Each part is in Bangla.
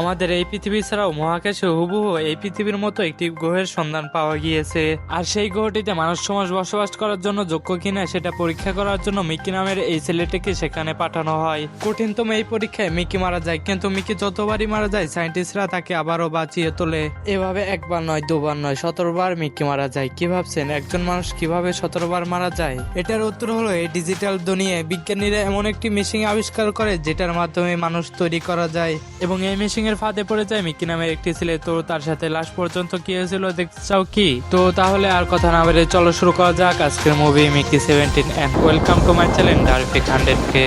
আমাদের এই পৃথিবী ছাড়াও মহাকাশে হুবহু এই পৃথিবীর মতো একটি গ্রহের সন্ধান পাওয়া গিয়েছে। আর সেই গ্রহটিতে মানুষ সমাজ বসবাস করার জন্য যোগ্য কিনা সেটা পরীক্ষা করার জন্য মিকি নামের এই ছেলেটিকে সেখানে পাঠানো হয়। কঠিনতম এই পরীক্ষায় মিকি মারা যায়, কিন্তু মিকি যতবারই মারা যায়, সায়েন্টিস্টরা তাকে আবারও বাঁচিয়ে তোলে। এভাবে একবার নয়, দুবার নয়, সতেরোবার মিকি মারা যায়। কি ভাবছেন? একজন মানুষ কীভাবে সতেরোবার মারা যায়? এটার উত্তর হলো, এই ডিজিটাল দুনিয়ায় বিজ্ঞানীরা এমন একটি মেশিন আবিষ্কার করে, যেটার মাধ্যমে মানুষ তৈরি করা যায়। এবং এই মেশিন এর ফাঁদে পড়ে যায় মিকি নামের একটি ছেলে। তো তার সাথে লাস্ট পর্যন্ত কি হয়েছিল দেখতে চাও কি? তো তাহলে আর কথা না বেড়ে চলো শুরু করা যাক আজকের movie Mickey seventeen and welcome to my channel ডারফিক hundred কে।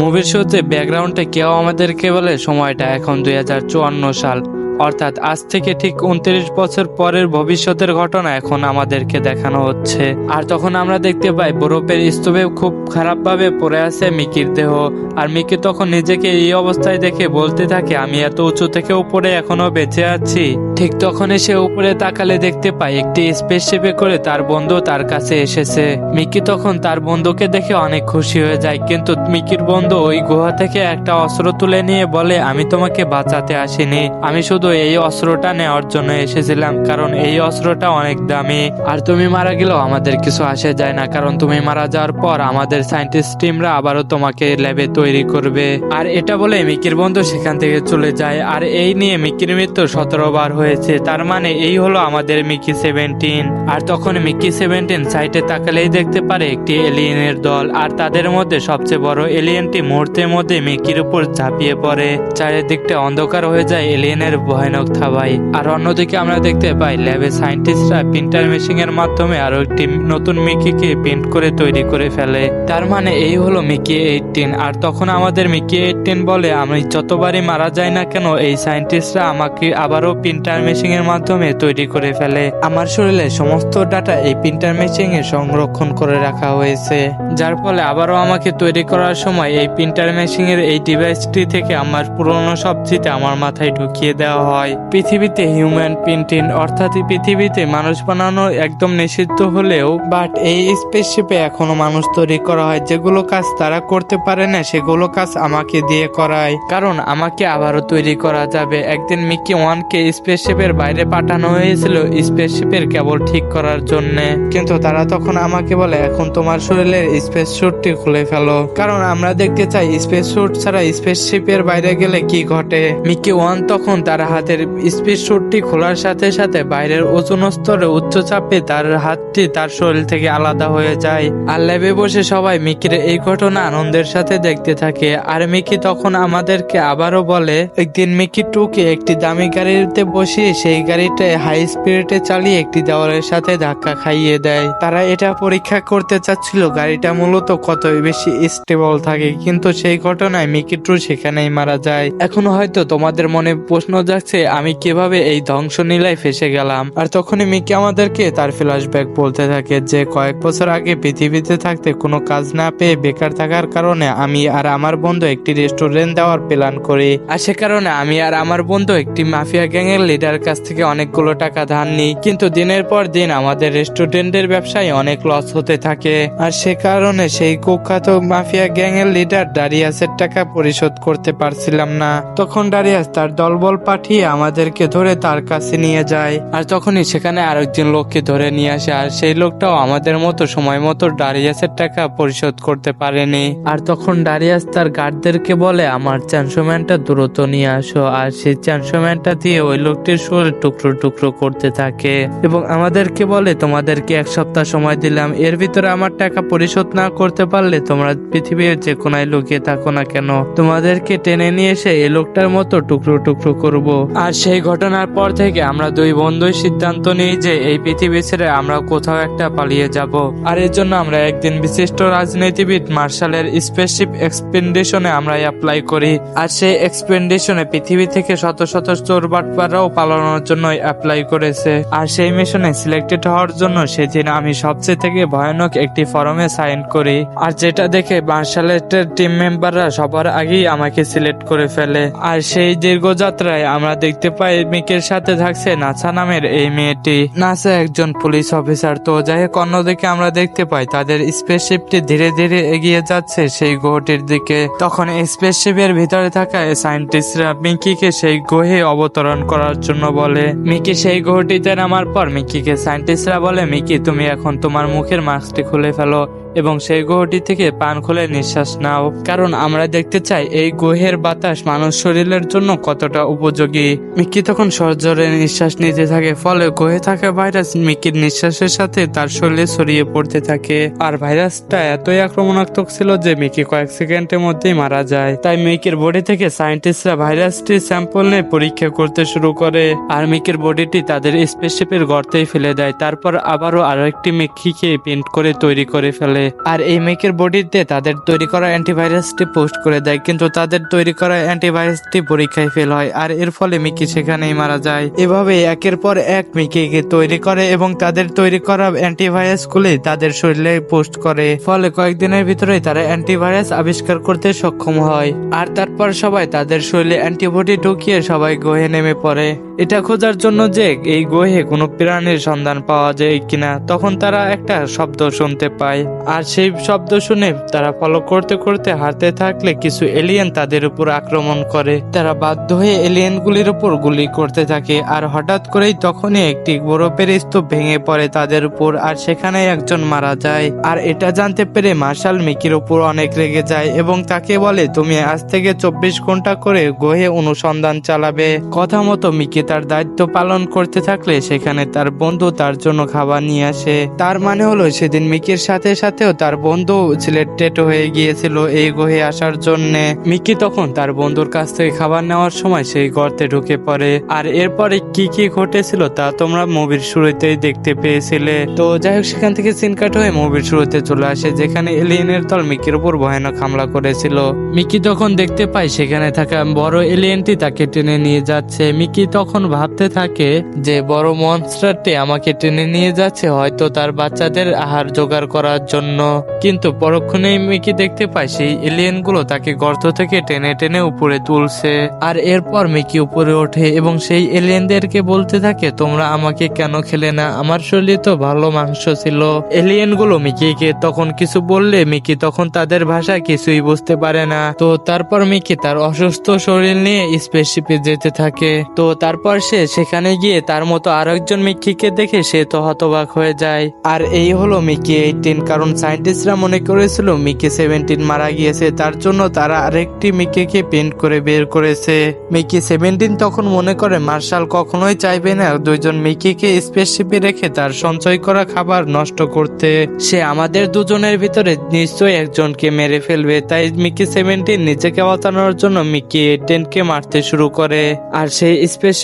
মুভির শুরুতে ব্যাকগ্রাউন্ডে কেউ আমাদেরকে বলে সময়টা এখন দুই হাজার চুয়ান্ন সাল। অর্থাৎ আজ থেকে ঠিক উনত্রিশ বছর পরের ভবিষ্যতের ঘটনা এখন আমাদেরকে দেখানো হচ্ছে। আর তখন আমরা দেখতে পাই, বরফের স্তূপে খুব খারাপভাবে পড়ে আছে মিকির দেহ। আর মিকি তখন নিজেকে এই অবস্থায় দেখে বলতে থাকে, আমি এত উঁচু থেকে উপরে এখনও বেঁচে আছি। ঠিক তখনই সে উপরে তাকালে দেখতে পায়, একটি স্পেসশিপে করে তার বন্ধু তার কাছে এসেছে। মিকি তখন তার বন্ধুকে দেখে অনেক খুশি হয়ে যায়, কিন্তু মিকির বন্ধু ওই গুহা থেকে একটা অস্ত্র তুলে নিয়ে বলে, আমি তোমাকে বাঁচাতে আসিনি। আমি শুধু এই অস্ত্রটা নেওয়ার জন্য এসেছিলাম, কারণ এই অস্ত্রটা অনেক দামি। আর তুমি মারা গেলেও আমাদের কিছু আসে যায় না, কারণ তুমি মারা যাওয়ার পর আমাদের সায়েন্টিস্ট টিমরা আবারও তোমাকে ল্যাবে তৈরি করবে। আর এটা বলে মিকির বন্ধু সেখান থেকে চলে যায়। আর এই নিয়ে মিকির মৃত্যু সতেরো বার হয়েছে, তার মানে এই হলো আমাদের মিকি সেভেন্টিন। আর তখন মিকি সেভেন্টিন সাইটে তাকালেই দেখতে পারে একটি এলিয়েনের দল, আর তাদের মধ্যে সবচেয়ে বড় এলিয়েনটি মুহূর্তের মধ্যে মিকির উপর ঝাঁপিয়ে পড়ে। চারিদিকটা অন্ধকার হয়ে যায় এলিয়েনের ভয়ানক থাবাই আর অন্যদিকে আমরা দেখতে পাই, ল্যাবে সায়েন্টিস্টরা প্রিন্টার মেশিন এর মাধ্যমে আরও একটি নতুন মিকিকে প্রিন্ট করে তৈরি করে ফেলে। তার মানে এই হলো মিকি এইটিন আর তখন আমাদের মিকি এইটিন বলে, আমি যতবারই মারা যায় না কেন, এই সায়েন্টিস্টরা আমাকে আবারও প্রিন্টার মেশিন এর মাধ্যমে তৈরি করে ফেলে। আমার শরীরে সমস্ত ডাটা এই প্রিন্টার মেশিন এ সংরক্ষণ করে রাখা হয়েছে। যার ফলে আবারও আমাকে তৈরি করার সময় এই প্রিন্টার মেশিন এর এই ডিভাইসটি থেকে আমার পুরনো সব আমার মাথায় ঢুকিয়ে দেওয়া হয়। পৃথিবীতে হিউম্যান প্রিন্টিং অর্থাৎ পৃথিবীতে মানুষ বানানো একদম নিষিদ্ধ হলেও বাট এই স্পেসশিপে এখনও মানুষ তৈরি করা হয়। যেগুলো কাজ তারা করতে পারে না, সেগুলো কাজ আমাকে দিয়ে করায়। কারণ আমাকে আবারও তৈরি করা যাবে। একদিন মিকি ওয়ানকে স্পেসশিপের বাইরে পাঠানো হয়েছিল স্পেসশিপের কেবল ঠিক করার জন্য। কিন্তু তারা তখন আমাকে বলে, এখন তোমার শরীরের স্পেস স্যুটটি খুলে ফেলো। কারণ আমরা দেখতে চাই স্পেস স্যুট ছাড়া স্পেসশিপের বাইরে গেলে কি ঘটে? মিকি ওয়ান তখন তার হাতের স্পিড স্যুটটি খোলার সাথে সাথে বাইরের ওজন স্তরে উচ্চ চাপে তার হাতটি তার শরীর থেকে আলাদা হয়ে যায়। আর ল্যাবে বসে সবাই মিকির এই ঘটনা আনন্দের সাথে দেখতে থাকে। আর মিকি তখন আমাদেরকে আবারও বলে, একদিন মিকি টুকে একটি দামি গাড়িতে বসিয়ে সেই গাড়িটা হাই স্পিডে চালিয়ে একটি দেওয়ালের সাথে ধাক্কা খাইয়ে দেয়। তারা এটা পরীক্ষা করতে চাচ্ছিল গাড়িটা মূলত কত বেশি স্টেবল থাকে, কিন্তু সেই ঘটনায় মিকি টু সেখানেই মারা যায়। এখন হয়তো তোমাদের মনে প্রশ্ন যাচ্ছে আমি কীভাবে এই ধ্বংস নীলায় ফেসে গেলাম। আর তখনই মিকি আমাদেরকে তার ফ্ল্যাশব্যাক বলতে থাকে যে কয়েক বছর আগে পৃথিবীতে থাকতে কোনো কাজ না পেয়ে বেকার থাকার কারণে আমি আর আমার বন্ধু একটি রেস্টুরেন্ট দেওয়ার প্ল্যান করি। আর সে কারণে আমি আর আমার বন্ধু একটি মাফিয়া গ্যাং এর লিডার কাছ থেকে অনেকগুলো টাকা ধার নিই। কিন্তু দিনের পর দিন আমাদের রেস্টুরেন্টের ব্যবসায় অনেক লস হতে থাকে। আর সে কারণে সেই কুখ্যাত মাফিয়া গ্যাং এর লিডার ডারিয়াসের টাকা পরিশোধ করতে পারছিলাম না। তখন ডারিয়াস তার দলবল পাঠিয়ে আমাদেরকে ধরে তার কাছে নিয়ে যায়। আর তখনই সেখানে আরেকজন লোককে ধরে নিয়ে আসে, আর সেই লোকটাও আমাদের মতো সময় মতো ডারিয়াসের টাকা পরিশোধ করতে পারেনি। আর তখন ডারিয়াস তার গার্ডদেরকে বলে, আমার চ্যানসোম্যানটা দ্রুত নিয়ে আসো। আর সেই চ্যানসোম্যানটা দিয়ে ওই লোকটির শরীর টুকরো টুকরো করতে থাকে। এবং আমাদেরকে বলে, তোমাদেরকে এক সপ্তাহ সময় দিলাম। এর ভিতরে আমার টাকা পরিশোধ না করতে পারলে তোমরা পৃথিবীর যে কোনায় লুকিয়ে থাকো না কেন? তোমাদেরকে টেনে নিয়ে এসে এই লোকটার মতো টুকরো টুকরো করব। আর সেই ঘটনার পর থেকে আমরা দুই বন্ধুই সিদ্ধান্ত নিই যে এই পৃথিবী ছেড়ে আমরা কোথাও একটা পালিয়ে যাব। আর এর জন্য আমরা একদিন বিশিষ্ট রাজনীতিবিদ মার্শালের স্পেসশিপ এক্সপেন্ডিশনে আমরা অ্যাপ্লাই করি। আর সেই এক্সপেন্ডিশনে পৃথিবী থেকে শত শত চোর বাটপাড়াও পালানোর জন্য অ্যাপ্লাই করেছে। আর সেই মিশনে সিলেক্টেড হওয়ার জন্য সেদিন আমি সবচেয়ে থেকে ভয়ানক একটি ফর্মে সাইন করি। আর যেটা দেখে মার্শালের টিম মেম্বাররা সবার আগেই আমাকে সিলেক্ট করে ফেলে। আর সেই দীর্ঘ যাত্রায় আমরা আমরা দেখতে পাই মিকের সাথে থাকছে নাসা নামের এই মেয়েটি। নাসা একজন পুলিশ অফিসার। তো যাই হোক, অন্যদিকে আমরা দেখতে পাই তাদের স্পেসশিপটি ধীরে ধীরে এগিয়ে যাচ্ছে সেই গ্রহটির দিকে। তখন স্পেসশিপের ভিতরে থাকা সায়েন্টিস্টরা মিকিকে সেই গ্রহে অবতরণ করার জন্য বলে, মিকি, সেই গ্রহটিতে নামার পর মিকিকে সায়েন্টিস্টরা বলে, মিকি, তুমি এখন তোমার মুখের মাস্কটি খুলে ফেলো। এবং সেই গ্রহটি থেকে পান খুলে নিঃশ্বাস নাও। কারণ আমরা দেখতে চাই এই গ্রহের বাতাস মানুষ শরীরের জন্য কতটা উপযোগী। মিকি তখন সজোরে নিঃশ্বাস নিতে থাকে, ফলে গ্রহে থাকা ভাইরাস মিকির নিঃশ্বাসের সাথে তার শরীরে ছড়িয়ে পড়তে থাকে। আর ভাইরাসটা এতই আক্রমণাত্মক ছিল যে মিকি কয়েক সেকেন্ডের মধ্যেই মারা যায়। তাই মিকির বডি থেকে সায়েন্টিস্টরা ভাইরাসটির স্যাম্পল নিয়ে পরীক্ষা করতে শুরু করে। আর মিকির বডিটি তাদের স্পেসশিপের গর্তেই ফেলে দেয়, তারপর আবারও আরও একটি মিকিকে প্রিন্ট করে তৈরি করে ফেলে। আর এই মেকের বডিতে তাদের তৈরি করা অ্যান্টিভাইরাসটি পোস্ট করে দেয়, কিন্তু তাদের তৈরি করা অ্যান্টিভাইরাসটি পরীক্ষায় ফেল হয়, আর এর ফলে মিকি সেখানেই মারা যায়। এভাবে একের পর এক মিকিকে তৈরি করে এবং তাদের তৈরি করা অ্যান্টিভাইরাসগুলি তাদের শরীরে পোস্ট করে। ফলে কয়েকদিনের ভিতরেই তারা অ্যান্টিভাইরাস আবিষ্কার করতে সক্ষম হয়। আর তারপর সবাই তাদের শরীরে অ্যান্টিবডি ঢুকিয়ে সবাই গ্রহে নেমে পড়ে। এটা খোঁজার জন্য যে এই গ্রহে কোনো প্রাণীর সন্ধান পাওয়া যায় কিনা, তখন তারা একটা শব্দ শুনতে পায়। আর সেই শব্দ শুনে তারা ফলো করতে করতে হাঁটতে থাকলে কিছু এলিয়েন তাদের উপর আক্রমণ করে। তারা বাধ্য হয়ে এলিয়েনগুলির উপর গুলি করতে থাকে, আর হঠাৎ করেই তখনই একটি বরফের স্তূপ ভেঙে পড়ে তাদের উপর, আর সেখানে একজন মারা যায়। আর এটা জানতে পেরে মার্শাল মিকির উপর অনেক রেগে যায় এবং তাকে বলে, তুমি আজ থেকে চব্বিশ ঘণ্টা করে গ্রহে অনুসন্ধান চালাবে। কথা মতো মিকি তার দায়িত্ব পালন করতে থাকলে সেখানে তার বন্ধু তার জন্য খাবার নিয়ে আসে। তার মানে হলো সেদিন মিকির সাথে সাথেও তার বন্ধু সিলেক্টেড হয়ে গিয়েছিল এই গ্রহে আসার জন্য। মিকি তখন তার বন্ধুর কাছ থেকে খাবার নেওয়ার সময় সেই গর্তে ঢুকে পড়ে। আর এরপরে কি কি ঘটেছিল তা তোমরা মুভির শুরুতেই দেখতে পেয়েছিলে। তো যাই হোক, সেখান থেকে সিন কাট হয়ে মুভির শুরুতে চলে আসে, যেখানে এলিয়েনের দল মিকির উপর ভয়ানক হামলা করেছিল। মিকি তখন দেখতে পায় সেখানে থাকা বড় এলিয়েনটি তাকে টেনে নিয়ে যাচ্ছে। মিকি তখন ভাবতে থাকে যে বড় মনস্টারটি আমাকে টেনে নিয়ে যাচ্ছে হয়তো তার বাচ্চাদের আহার জোগাড় করার জন্য। কিন্তু পরক্ষণেই মিকি দেখতে পায় সেই এলিয়েনগুলো তাকে গর্ত থেকে টেনে টেনে উপরে তুলছে। আর এরপর মিকি উপরে ওঠে এবং সেই এলিয়েনদেরকে বলতে থাকে, তোমরা আমাকে কেন খেলে না? আমার শরীরে তো ভালো মাংস ছিল। এলিয়েনগুলো মিকিকে তখন কিছু বললে মিকি তখন তাদের ভাষা কিছুই বুঝতে পারে না। তো তারপর মিকি তার অসুস্থ শরীর নিয়ে স্পেসশিপে যেতে থাকে। তো তারপর সে সেখানে গিয়ে তার মতো আরেকজন মিক্কিকে দেখে সে তো হতবাক হয়ে যায়। আর এই হলো মিকি এইটিন কারণ সায়েন্টিস্টরা মনে করেছিল মিকি সেভেন্টিন মারা গিয়েছে, তার জন্য তারা আরেকটি মিকিকে পেন্ট করে বের করেছে। মিকি সেভেন্টিন তখন মনে করে, মার্শাল কখনোই চাইবে না দুইজন মিকিকে স্পেসশিপে রেখে তার সঞ্চয় করা খাবার নষ্ট করতে। সে আমাদের দুজনের ভিতরে নিশ্চয়ই একজনকে মেরে ফেলবে। তাই মিকি সেভেন্টিন নিজেকে বাঁচানোর জন্য মিকি এইটেনকে মারতে শুরু করে। আর সেই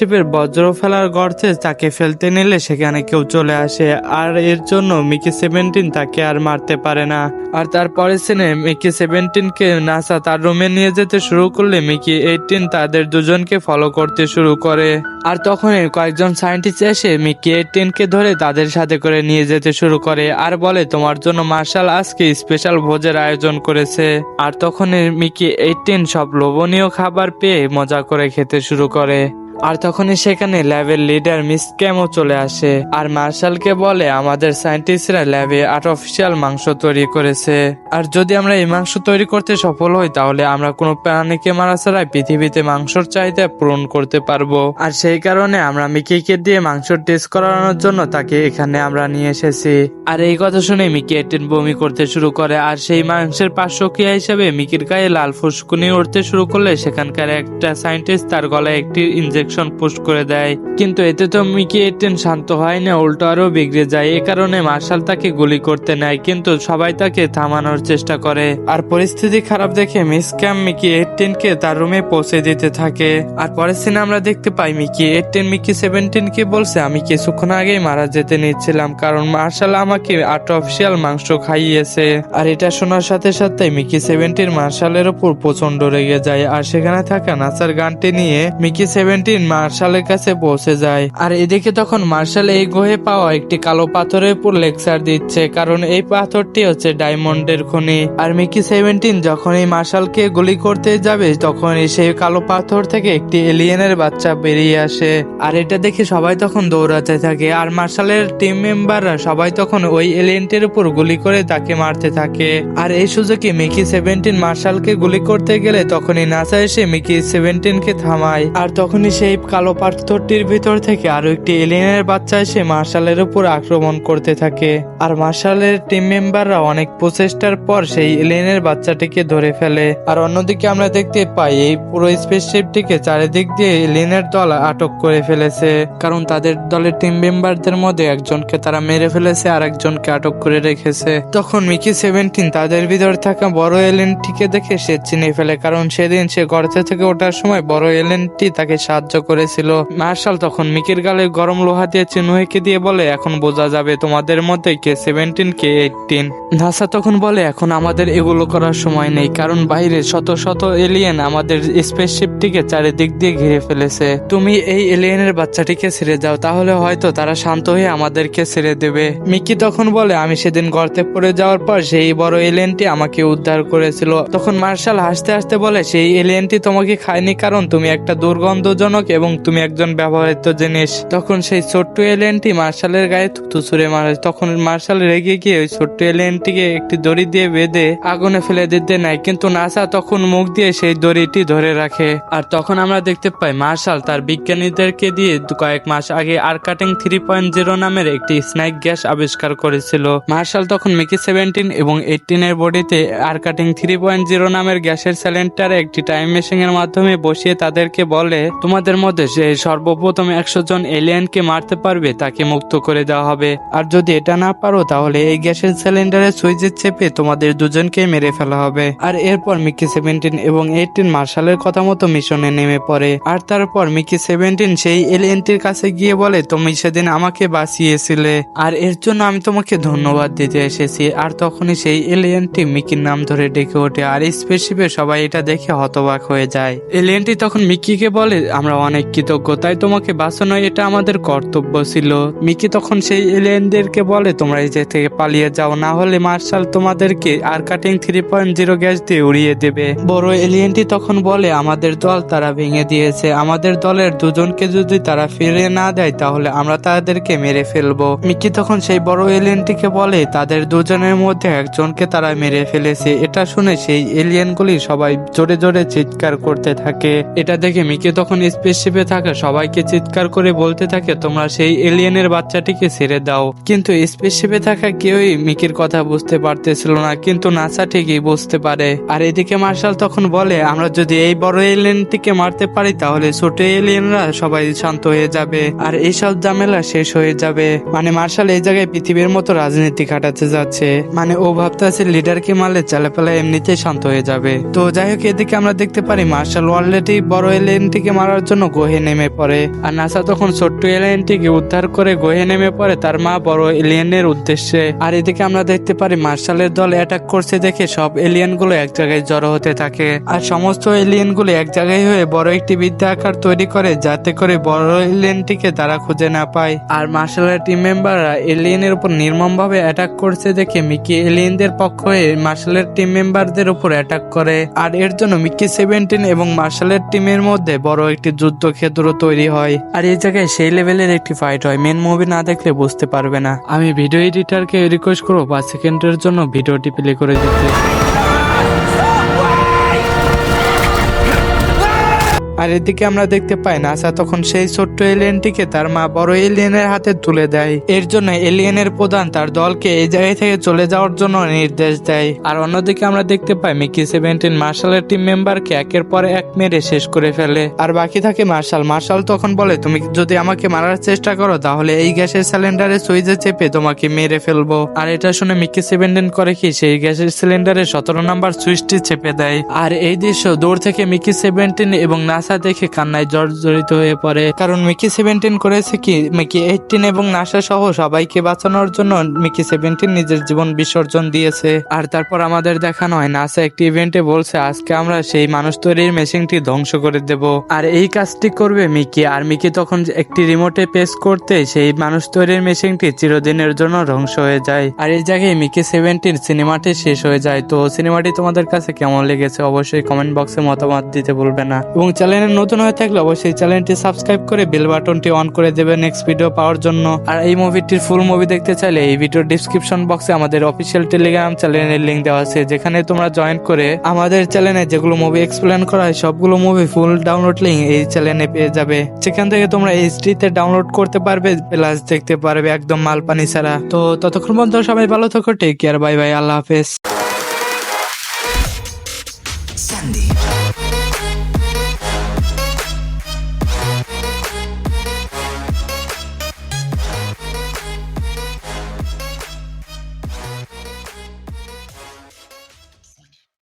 স্পেসশিপের বজ্র ফেলার গর্তে তাকে ফেলতে নিলে সেখানে কেউ চলে আসে, আর এর জন্য মিকি সেভেন্টিন তাকে আর মারতে পারে না। আর তারপরে সিনে মিকি সেভেন্টিনকে নাসা তার রুমে নিয়ে যেতে শুরু করলে মিকি এইটিন তাদের দুজনকে ফলো করতে শুরু করে। আর তখনই কয়েকজন সায়েন্টিস্ট এসে মিকি এইটিনকে ধরে তাদের সাথে করে নিয়ে যেতে শুরু করে, আর বলে, তোমার জন্য মার্শাল আজকে স্পেশাল ভোজের আয়োজন করেছে। আর তখনই মিকি এইটিন সব লোভনীয় খাবার পেয়ে মজা করে খেতে শুরু করে। আর তখনই সেখানে ল্যাবের লিডার মিস ক্যামও চলে আসে। আর মার্শালকে বলে, আমাদের সায়েন্টিস্টরা ল্যাবে আর্টিফিশিয়াল মাংস তৈরি করেছে। আর যদি আমরা এই মাংস তৈরি করতে সফল হই, তাহলে আমরা কোনো প্রাণীকে মারা ছাড়াই পৃথিবীতে মাংসর চাহিদা পূরণ করতে পারব। আর সেই কারণে আমরা মিকিকে দিয়ে মাংস টেস্ট করানোর জন্য তাকে এখানে আমরা নিয়ে এসেছি। আর এই কথা শুনে মিকি এটেন বমি করতে শুরু করে। আর সেই মাংসের পার্শ্বক্রিয়া হিসেবে মিকির গায়ে লাল ফুসকুনি উঠতে শুরু করলে সেখানকার একটা সায়েন্টিস্ট তার গলায় একটি ইনজেকশন পোস্ট করে দেয় কিন্তু এতে তো মিকি এটেন শান্ত হয় না উল্টো আরও বিগড়ে যায় এ কারণে মার্শাল তাকে গুলি করতে নেয় কিন্তু সবাই তাকে থামানোর চেষ্টা করে আর পরিস্থিতি খারাপ দেখে মিস ক্যাম মিকি এইটিনকে তার রুমে পৌঁছে দিতে থাকে আর পরের সিনে আমরা দেখতে পাই মিকি এইটিন মিকি সেভেন্টিন কে বলছে আমি কিছুক্ষণ আগেই মারা যেতে নিচ্ছিলাম কারণ মার্শাল আমাকে আর্টিফিশিয়াল মাংস খাইয়েছে আর এটা শোনার সাথে সাথে মিকি সেভেন্টিন মার্শালের উপর প্রচণ্ড রেগে যায় আর সেখানে থাকা নাচার গানটি নিয়ে মিকি সেভেন্টিন সেভেন্টিন মার্শালের কাছে পৌঁছে যায়। আর এদিকে তখন মার্শাল এই গ্রহে পাওয়া একটি কালো পাথরের উপর লেকচার দিচ্ছে, কারণ এই পাথরটি হচ্ছে ডায়মন্ডের খনি। আর মিকি সেভেন্টিন যখন এই মার্শালকে গুলি করতে যাবে, তখনই সেই কালো পাথর থেকে একটি এলিয়েনের বাচ্চা বেরিয়ে আসে। আর এটা দেখে সবাই তখন দৌড়াতে থাকে, আর মার্শালের টিম মেম্বাররা সবাই তখন ওই এলিয়েনটির উপর গুলি করে তাকে মারতে থাকে। আর এই সুযোগে মিকি সেভেন্টিন মার্শালকে গুলি করতে গেলে তখনই নাসা এসে মিকি সেভেন্টিনকে থামায়, আর তখনই সেই কালো পাথরটির ভিতর থেকে আরও একটি এলিয়েনের বাচ্চা এসে মার্শালের উপর আক্রমণ করতে থাকে। আর মার্শালের টিম মেম্বাররা অনেক প্রচেষ্টার পর সেই এলিয়েনের বাচ্চাটিকে ধরে ফেলে। আর অন্যদিকে আমরা দেখতে পাই, এই পুরো স্পেসশিপটিকে চারিদিক দিয়ে এলিয়েনের দল আটক করে ফেলেছে। কারণ তাদের দলের টিম মেম্বারদের মধ্যে একজনকে তারা মেরে ফেলেছে আর একজনকে আটক করে রেখেছে। তখন মিকি সেভেন্টিন তাদের ভিতর থাকা বড় এলেনটিকে দেখে সে চিনে ফেলে, কারণ সেদিন সে গর্তে থেকে ওঠার সময় বড় এলেনটি তাকে সাহায্য করেছিল। মার্শাল তখন মিকির গালে গরম লোহা দিয়ে চিনুইকে দিয়ে বলে, এখন বোঝা যাবে তোমাদের মধ্যে কে সেভেন্টিন কে এইটিন নাসা তখন বলে, এখন আমাদের এগুলো করার সময় নেই, কারণ বাইরে শত শত এলিয়েন আমাদের স্পেসশিপটিকে চারিদিক দিয়ে ঘিরে ফেলেছে। তুমি এই এলিয়েনের বাচ্চাটিকে ছেড়ে যাও, তাহলে হয়তো তারা শান্ত হয়ে আমাদেরকে ছেড়ে দেবে। মিকি তখন বলে, আমি সেদিন গর্তে পড়ে যাওয়ার পর সেই বড় এলিয়েনটি আমাকে উদ্ধার করেছিল। তখন মার্শাল হাসতে হাসতে বলে, সেই এলিয়েনটি তোমাকে খায়নি কারণ তুমি একটা দুর্গন্ধজনক এবং তুমি একজন ব্যবহৃত জিনিস। তখন সেই ছোট্ট এলিয়েনটি মার্শালের গায়ে থুতু ছুড়ে মারে। তখন মার্শাল রেগে গিয়ে ওই ছোট্ট এলিয়েনটিকে একটি দড়ি দিয়ে বেঁধে আগুনে ফেলে দিতে নেয়। কিন্তু নাসা তখন মুখ দিয়ে সেই দড়িটি ধরে রাখে। আর তখন আমরা দেখতে পাই মার্শাল তার বিজ্ঞানীদেরকে দিয়ে কয়েক মাস আগে আর কাটিং থ্রি পয়েন্ট জিরো নামের একটি স্নাইক গ্যাস আবিষ্কার করেছিল। মার্শাল তখন মিকি সেভেন্টিন এবং এইটিন এর বডিতে আর কাটিং থ্রি পয়েন্ট জিরো নামের গ্যাসের সিলিন্ডারে একটি টাইম মেশিন এর মাধ্যমে বসিয়ে তাদেরকে বলে, তোমাদের মধ্যে যে সর্বপ্রথম একশো জন এলিয়েনকে মারতে পারবে, তাকে মুক্ত করে দেওয়া হবে। আর যদি এটা না পারো, তাহলে এই গ্যাসের সিলিন্ডারে সুইচে চেপে তোমাদের দুজনকে মেরে ফেলা হবে। আর এরপর মিকি সেভেন্টিন এবং এইটিন মার্শালের কথা মতো মিশনে নেমে পড়ে। আর তারপর মিকি সেভেন্টিন সেই এলিয়েনটির কাছে গিয়ে বলে, তুমি সেদিন আমাকে বাঁচিয়েছিলে। আর এর জন্য আমি তোমাকে ধন্যবাদ দিতে এসেছি। আর তখনই সেই এলিয়েনটি মিকির নাম ধরে ডেকে ওঠে, আর স্পেসিফে সবাই এটা দেখে হতবাক হয়ে যায়। এলিয়েনটি তখন মিকিকে বলে, আমরা অনেক কৃতজ্ঞ তাই তোমাকে বাঁচানো এটা আমাদের কর্তব্য ছিল। মিকি তখন সেই এলিয়েনদেরকে বলে, তোমরা এই থেকে পালিয়ে যাও, না হলে মার্শাল তোমাদেরকে আর cutting three point zero gas দিয়ে উড়িয়ে দেবে। বড় এলিয়েনটি তখন বলে, আমাদের দল তারা ভেঙে দিয়েছে। আমাদের দলের দুজনকে যদি তারা ফিরে না দেয়, তাহলে আমরা তাদেরকে মেরে ফেলব। মিকি তখন সেই বড় এলিয়েনটিকে বলে, তাদের দুজনের মধ্যে একজনকে তারা মেরে ফেলেছে। এটা শুনে সেই এলিয়েনগুলি সবাই জোরে জোরে চিৎকার করতে থাকে। এটা দেখে মিকি তখন স্পেসশিপে থাকা, সবাইকে চিৎকার করে বলতে থাকে, তোমরা সেই এলিয়েনের বাচ্চাটিকে ছেড়ে দাও। কিন্তু স্পেসশিপে থাকা কেউই মিকির কথা বুঝতে পারতেছিল না, কিন্তু নাসা ঠিকই বুঝতে পারে। আর এদিকে মার্শাল তখন বলে, আমরা যদি এই বড় এলিয়েনটিকে মারতে পারি, তাহলে ছোট এলিয়েনরা সবাই শান্ত হয়ে যাবে, আর এইসব ঝামেলা শেষ হয়ে যাবে। মানে মার্শাল এই জায়গায় পৃথিবীর মতো রাজনীতি কাটাতে যাচ্ছে। মানে ও ভাবতেছে লিডারকে মারলে চালাপালা এমনিতেই শান্ত হয়ে যাবে। তো যাই হোক, এদিকে আমরা দেখতে পারি মার্শাল অলরেডি বড় এলিয়েনটিকে মারার জন্য গোহে নেমে পড়ে। আর নাসা তখন ছোট্ট এলিয়েনটিকে উদ্ধার করে গোহে নেমে পড়ে তার মা বড় এলিয়েনের উদ্দেশ্যে। আর এদিকে আমরা দেখতে পারি মার্শালের দল অ্যাটাক করছে দেখে সব এলিয়েনগুলো এক জায়গায় জড়ো হতে থাকে। আর সমস্ত এলিয়েনগুলো এক জায়গায় হয়ে বড় একটি বিদ্যা আকার তৈরি করে যাতে করে বড় এলিয়েনটিকে তারা খুঁজে না পায়। আর মার্শালের টিম মেম্বাররা এলিয়েনের উপর নির্মম ভাবে অ্যাটাক করছে দেখে মিকি এলিয়েনদের পক্ষ হয়ে মার্শালের টিম মেম্বারদের উপর অ্যাটাক করে। আর এর জন্য মিকি সেভেন্টিন এবং মার্শালের টিমের মধ্যে বড় একটি যুদ্ধক্ষেত্র তৈরি হয়। আর এই জায়গায় সেই লেভেলের একটি ফাইট হয়। মেন মুভি না দেখলে বুঝতে পারবে না। আমি ভিডিও এডিটরকে রিকোয়েস্ট করব পাঁচ সেকেন্ডের জন্য ভিডিওটি প্লে করে দিতে। আর এদিকে আমরা দেখতে পাই নাসা তখন সেই ছোট্ট এলিয়েনটিকে তার মা বড় এলিয়েনের হাতে তুলে দেয়। এর জন্য এলিয়েনের প্রধান তার দলকে এই জায়গা থেকে চলে যাওয়ার জন্য নির্দেশ দেয়। আর অন্যদিকে আমরা দেখতে পাই মিকি সেভেন্টিন মার্শালের টিম মেম্বারকে একের পর এক মেরে শেষ করে ফেলে। আর বাকি থাকে মার্শাল। মার্শাল তখন বলে, তুমি যদি আমাকে মারার চেষ্টা করো, তাহলে এই গ্যাসের সিলিন্ডারে সুইচে চেপে তোমাকে মেরে ফেলব। আর এটা শুনে মিকি সেভেন্টিন করে কি, সেই গ্যাসের সিলিন্ডারে সতেরো নাম্বার সুইচটি চেপে দেয়। আর এই দৃশ্য দূর থেকে মিকি সেভেন্টিন এবং নাসা অবস্থা দেখে কান্নায় জর্জরিত হয়ে পড়ে। কারণ মিকি সেভেন্টিন করেছে কি? মিকি এইটিন এবং নাসা সহ সবাইকে বাঁচানোর জন্য মিকি সেভেন্টিন নিজের জীবন বিসর্জন দিয়েছে। আর তারপর আমাদের দেখানো হয়, নাসা একটি ইভেন্টে বলছে, আজকে আমরা সেই মানুষ তৈরির মেশিনটি ধ্বংস করে দেব। আর এই কাজটি করবে মিকি। আর মিকি তখন একটি রিমোটে পেস করতে, সেই মানুষ তৈরির মেশিনটি চিরদিনের জন্য ধ্বংস হয়ে যায়। আর এই জায়গায় মিকি সেভেন্টিন সিনেমাটি শেষ হয়ে যায়। তো সিনেমাটি তোমাদের কাছে কেমন লেগেছে? অবশ্যই কমেন্ট বক্সে মতামত দিতে ভুলবে না। এবং চ্যানেলে নতুন হয়ে থাকলে অবশ্যই চ্যানেলটি সাবস্ক্রাইব করে বেল বাটনটি অন করে দেবে নেক্সট ভিডিও পাওয়ার জন্য। আর এই মুভিটির ফুল মুভি দেখতে চাইলে এই ভিডিওর ডিসক্রিপশন বক্সে আমাদের অফিসিয়াল টেলিগ্রাম চ্যানেলের লিঙ্ক দেওয়া আছে, যেখানে তোমরা জয়েন করে আমাদের চ্যানেলে যেগুলো মুভি এক্সপ্লেন করা হয়, সবগুলো মুভি ফুল ডাউনলোড লিঙ্ক এই চ্যানেলে পেয়ে যাবে। সেখান থেকে তোমরা এইচডি তে ডাউনলোড করতে পারবে প্লাস দেখতে পারবে একদম মাল পানি ছাড়া। তো ততক্ষণ পর্যন্ত সবাই ভালো থাকো টেক কেয়ার বাই বাই আল্লাহ হাফেজ।